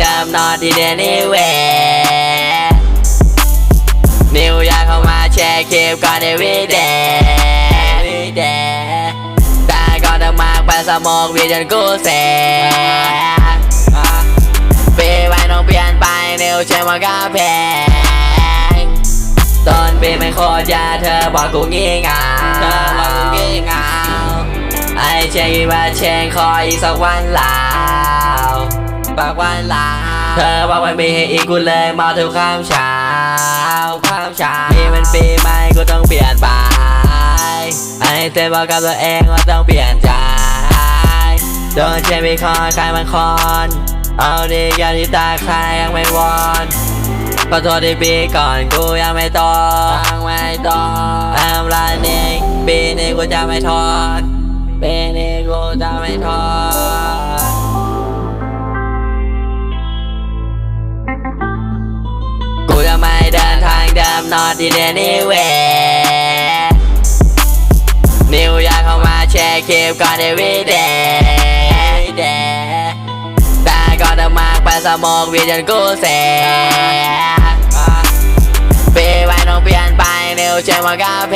I'm not in anywhere นิวอยากเข้ามาแชร์คลิปก่อน every day แต่ก่อนจะมากไปสมองวิจนกูเสียปีใหม่ต้องเปลี่ยนไปนิวเชื่อมันก็แพงต้นปีไม่โคตรยาเธอบอกกูงี้เงาเธอบอกกูงี้เงาไอเชงว่าเชงคอยอีกสักวันลาว ปากวันลาวเธอบอกไม่มีให้อีกกูเลยมาทุกข้ามเช้าข้ามเช้านี่มันปีใหม่กูต้องเปลี่ยนไปไอเธอบอกกับตัวเองว่าต้องเปลี่ยนใจโดนเชมีคอนใครมันคอนเอาดีอย่างที่ตาใครยังไม่วอนขอโทษที่ปีก่อนกูยังไม่ตอนยังไม่ตอนทำไรนี้ปีนี้กูจะไม่ทอน ทางเดิม not in anywhere นิวอยากเข้ามาแชร์คลิปก่อน every day every day แต่ก่อนจะมาไปสมองวิจนกูเสียปีใหม่ต้องเปลี่ยนไปนิวเชื่อมาก็แพ